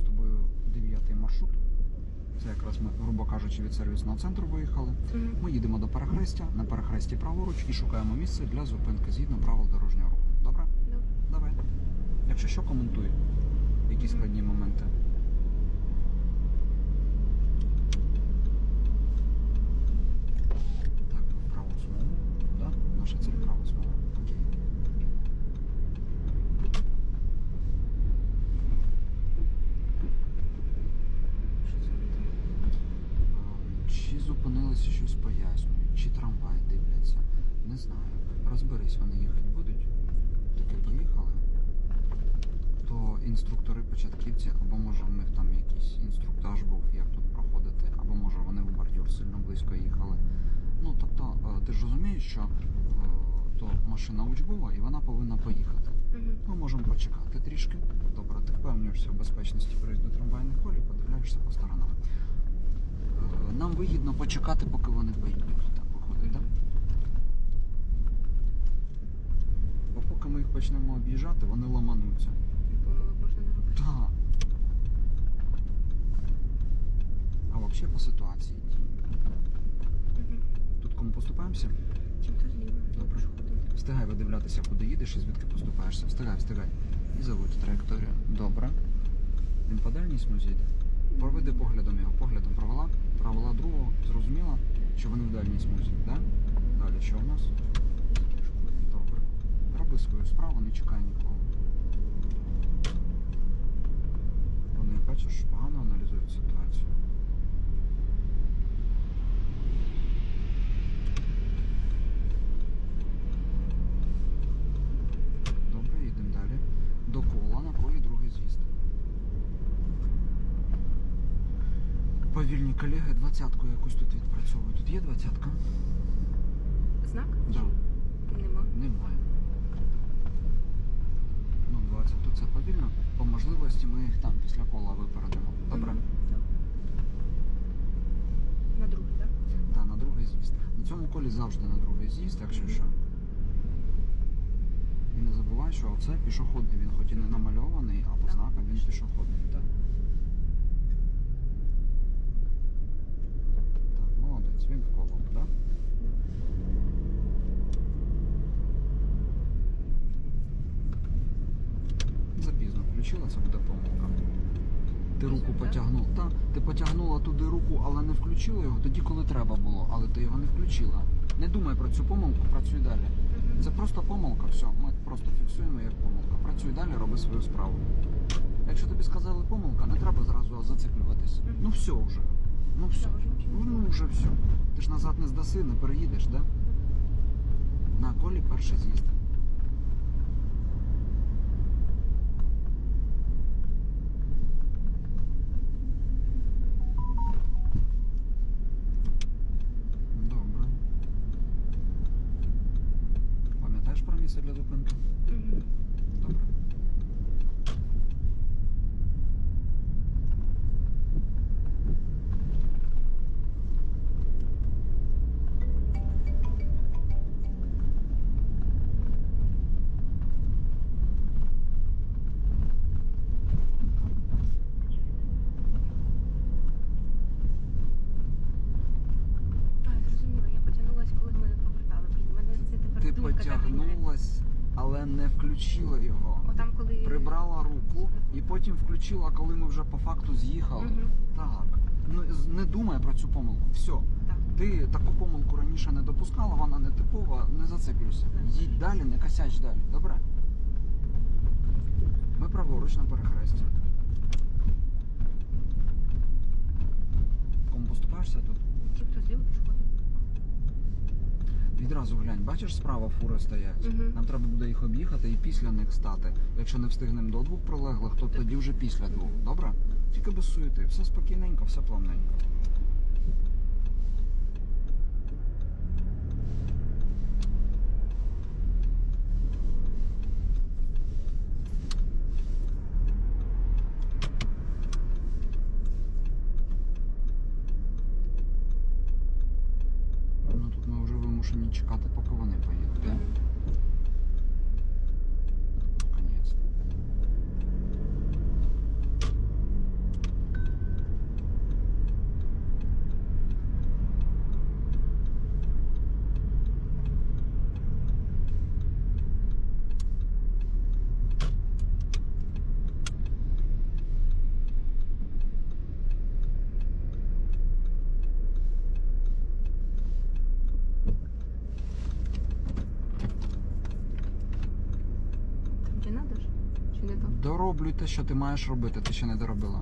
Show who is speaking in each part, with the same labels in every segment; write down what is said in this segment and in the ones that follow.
Speaker 1: з тобою дев'ятий маршрут. Це якраз ми, грубо кажучи, від сервісного центру виїхали. Ми їдемо до перехрестя, на перехресті праворуч і шукаємо місце для зупинки згідно правил дорожнього руху. Добре?
Speaker 2: Добре.
Speaker 1: Давай. Якщо що, коментуй. Які складні моменти. Так, ми в праву смугу. Да? Наша ціль права смуга. Окей.
Speaker 2: Що це там?
Speaker 1: А, Чи зупинилися щось пояснюють, чи трамвай дивляться. Не знаю. Розберись, вони їхати будуть. Таки поїхали. То інструктори початківці, або може в них там якийсь інструктаж був, як тут проходити, або може вони в бордюр сильно близько їхали. Ну тобто, е, ти ж розумієш, що е, то машина учбова і вона повинна поїхати. Ми можемо почекати трішки. Добре, ти впевнюєшся в безпечності проїзду трамвайних колій, подивляєшся по сторонам. Е, Нам вигідно почекати, поки вони поїдуть. Так виходить, так? Бо поки ми їх почнемо об'їжджати, вони ламануться. Так. А взагалі по ситуації. Тут кому поступаємося? Добре. Встигай видивлятися, куди їдеш і звідки поступаєшся. Встигай, встигай. І заводь траєкторію. Добре. Він по дальній смузі йде. Проведи поглядом його. Поглядом провела. Провела другого. Зрозуміла, що вони в дальній смузі. Да? Далі що у нас? Добре. Роби свою справу, не чекай нікого. Вони, бачиш, погано аналізують ситуацію. Добре, йдемо далі. До кола на колі другий з'їзд. Повільні колеги, двадцятку якусь тут відпрацьовують. Тут є двадцятка?
Speaker 2: Знак?
Speaker 1: Да.
Speaker 2: Нема.
Speaker 1: Немає. Ну, 20 тут це повільно. По можливості ми їх там після кола випередимо. Добре?
Speaker 2: На другий, так?
Speaker 1: Так, на другий з'їзд. На цьому колі завжди на другий з'їзд, якщо що. І не забувай, що оце пішохідний. Він хоч і не намальований, а по знакам він пішохідний. Так. Так, молодець, він в коло, так? Запізно включила, це буде помилка. Ти руку потягнув. Та, ти потягнула туди руку, але не включила його тоді, коли треба було, але ти його не включила. Не думай про цю помилку, працюй далі. Це просто помилка, все. Ми просто фіксуємо як помилка. Працюй далі, роби свою справу. Якщо тобі сказали помилка, не треба зразу зациклюватись. Ну все вже. Ну все. Ну вже все. Ти ж назад не здаси, не переїдеш, да? На колі перший з'їзд. Добре. Пам'ятаєш про місце для зупинки?
Speaker 2: Потягнулась,
Speaker 1: але не включила його.
Speaker 2: Отам, коли...
Speaker 1: Прибрала руку і потім включила, коли ми вже по факту з'їхали.
Speaker 2: Мгм.
Speaker 1: Так. Ну, не думай про цю помилку. Все.
Speaker 2: Так.
Speaker 1: Ти таку помилку раніше не допускала, вона не типова, не зациклюйся. Їдь далі, не косяч далі. Добре? Ми праворуч на перехресті. Кому поступаєшся тут?
Speaker 2: Ті, хто зліва пішоходить.
Speaker 1: Відразу глянь, бачиш, справа фури стоять.
Speaker 2: Мгм.
Speaker 1: Нам треба буде їх об'їхати і після них стати. Якщо не встигнемо до двох прилеглих, то тоді вже після двох. Добре? Тільки без суєти. Все спокійненько, все плавненько. Ну тут ми вже чекати, поки вони поїдуть. так?
Speaker 2: Мгм.
Speaker 1: Конець.
Speaker 2: Чи не так?
Speaker 1: Дороблюй те, що ти маєш робити, ти ще не доробила.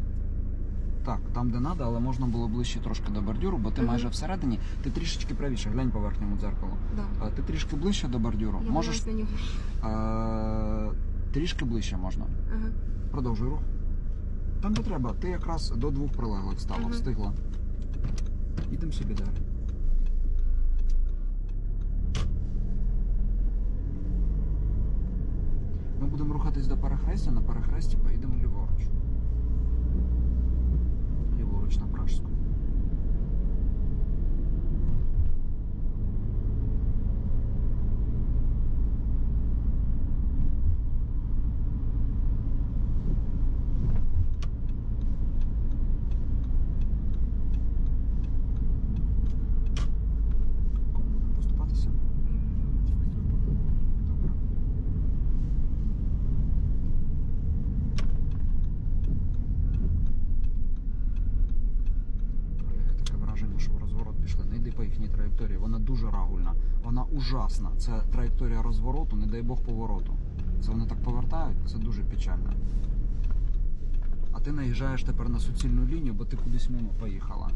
Speaker 1: Так, там де треба, але можна було ближче трошки до бордюру, бо ти
Speaker 2: Мгм.
Speaker 1: майже всередині, ти трішечки правіше, глянь по верхньому дзеркалу.
Speaker 2: Да.
Speaker 1: Ти трішки ближче до бордюру.
Speaker 2: Я
Speaker 1: Можеш е- трішки ближче можна.
Speaker 2: Ага.
Speaker 1: Продовжуй рух. Там не треба, ти якраз до двох прилеглих стала,
Speaker 2: Мгм.
Speaker 1: встигла. Ідемо собі далі. Ми будемо рухатись до перехрестя, на перехресті поїдемо ліворуч. Ліворуч на Пражську. Кому будемо поступатися?
Speaker 2: М, якось тут було.
Speaker 1: Добре. Колеги, таке враження, що в розворот пішли. Не йди по їхній траєкторії. Вона дуже рагульна. Вона ужасна. Це траєкторія розвороту, не дай Бог повороту. Це вони так повертають, це дуже печально. А ти наїжджаєш тепер на суцільну лінію, бо ти кудись мимо поїхала.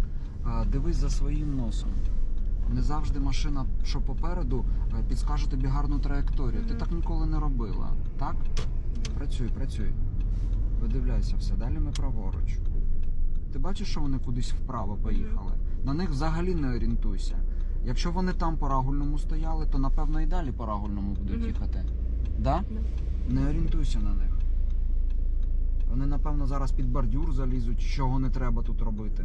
Speaker 1: Дивись за своїм носом. Не завжди машина, що попереду, е, підскаже тобі гарну траєкторію. Ти так ніколи не робила. Так? Працюй, працюй. Видивляйся все. Далі ми праворуч. Ти бачиш, що вони кудись вправо поїхали? На них взагалі не орієнтуйся. Якщо вони там по рагульному стояли, то напевно і далі по рагульному будуть
Speaker 2: Мгм.
Speaker 1: їхати. Да?
Speaker 2: Да.
Speaker 1: Не орієнтуйся на них. Вони, напевно, зараз під бордюр залізуть, чого не треба тут робити.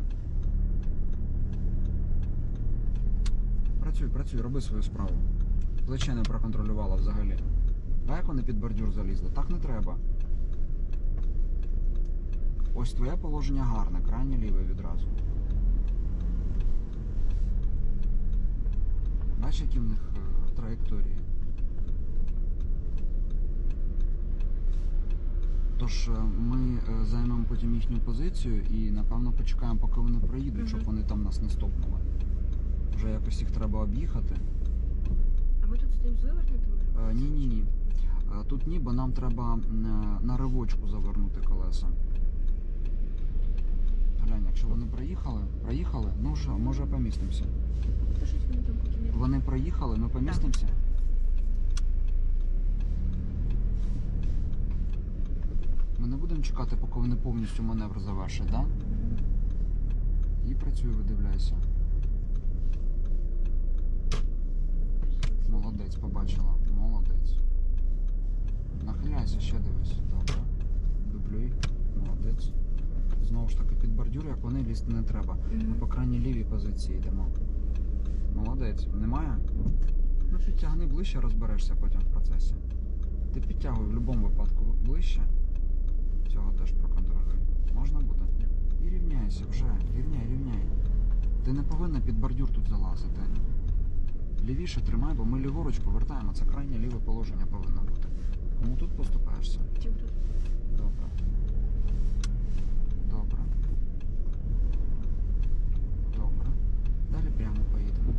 Speaker 1: Працюй, працюй, роби свою справу. Плече не проконтролювала взагалі. А як вони під бордюр залізли? Так не треба. Ось твоє положення гарне, крайнє ліве відразу. Бачиш, які в них е, траєкторії? Тож е, ми е, займемо потім їхню позицію і напевно почекаємо, поки вони проїдуть, щоб вони там нас не стопнули. Вже якось їх треба об'їхати.
Speaker 2: А ми тут стоїмо з вивернутими?
Speaker 1: Ні, ні, ні. Тут ні, бо нам треба на ривочку завернути колеса. Глянь, якщо вони проїхали, проїхали, ну вже, може помістимося.
Speaker 2: Та щось вони там.
Speaker 1: Вони проїхали, ми помістимося. Ми не будемо чекати, поки вони повністю маневр завершать, так? Да? І працюй, видивляйся. Молодець, побачила. Молодець. Нахиляйся, ще дивись. Добре. Дублюй. Молодець. Знову ж таки, під бордюр, як вони лізти не треба. Ми по крайній лівій позиції йдемо. Молодець. Немає? Ну, підтягни ближче, розберешся потім в процесі. Ти підтягуй в будь-якому випадку ближче. Цього теж проконтролюй. Можна буде? І рівняйся вже. Рівняй, рівняй. Ти не повинна під бордюр тут залазити. Лівіше тримай, бо ми ліворуч повертаємо. Це крайнє ліве положення повинно бути. Кому тут поступаєшся? Добре. Добре. Добре. Далі прямо поїдемо.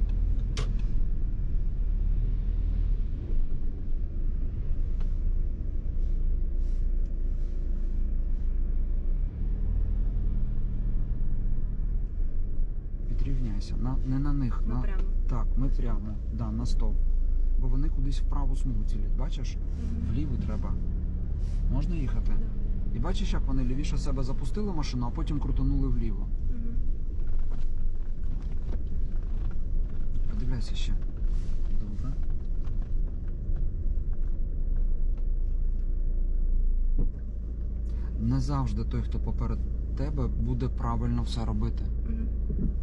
Speaker 1: Підрівняйся. На, не на них.
Speaker 2: Ми
Speaker 1: на...
Speaker 2: прямо.
Speaker 1: Так, ми прямо. Да, на стоп. Бо вони кудись в праву смугу цілять. Бачиш?
Speaker 2: Мгм.
Speaker 1: Вліву треба. Можна їхати?
Speaker 2: Да.
Speaker 1: І бачиш, як вони лівіше себе запустили машину, а потім крутанули вліво.
Speaker 2: Мгм.
Speaker 1: Подивляйся ще. Добре. Не завжди той, хто поперед тебе, буде правильно все робити.
Speaker 2: Мгм.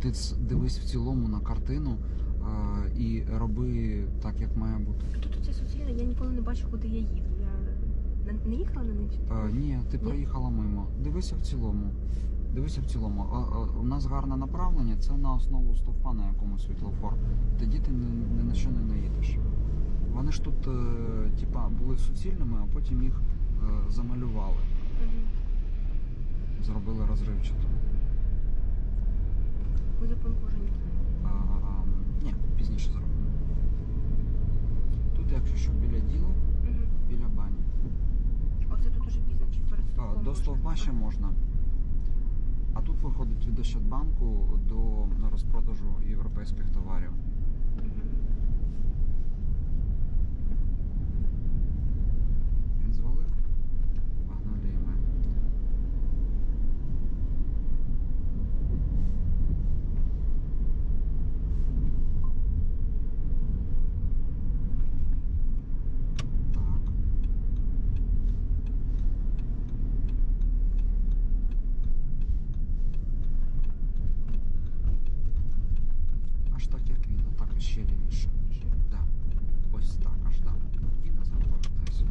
Speaker 1: Ти дивись в цілому на картину е, і роби так, як має бути.
Speaker 2: Тут оце суцільне, я ніколи не бачу, куди я їду. Я не, не їхала на них?
Speaker 1: Е, ні, ти проїхала мимо. Дивися в цілому. Дивися в цілому. Е, е, у нас гарне направлення, це на основу стовпа, на якому світлофор. Тоді ти ні, ні на що не наїдеш. Вони ж тут, е, типа, були суцільними, а потім їх е, замалювали,
Speaker 2: Мгм.
Speaker 1: зробили розривчато.
Speaker 2: Ми зупинку вже не
Speaker 1: ні, пізніше зробимо. Тут, якщо що, біля діла,
Speaker 2: Мгм.
Speaker 1: біля бані.
Speaker 2: Оце тут уже пізно.
Speaker 1: А, До
Speaker 2: можна.
Speaker 1: стовпа ще можна. А тут виходить від Ощадбанку до розпродажу європейських товарів.
Speaker 2: Мгм.
Speaker 1: аж так, як він, а так ще лівіше. Да. Ось так, аж так. І назад повертайся.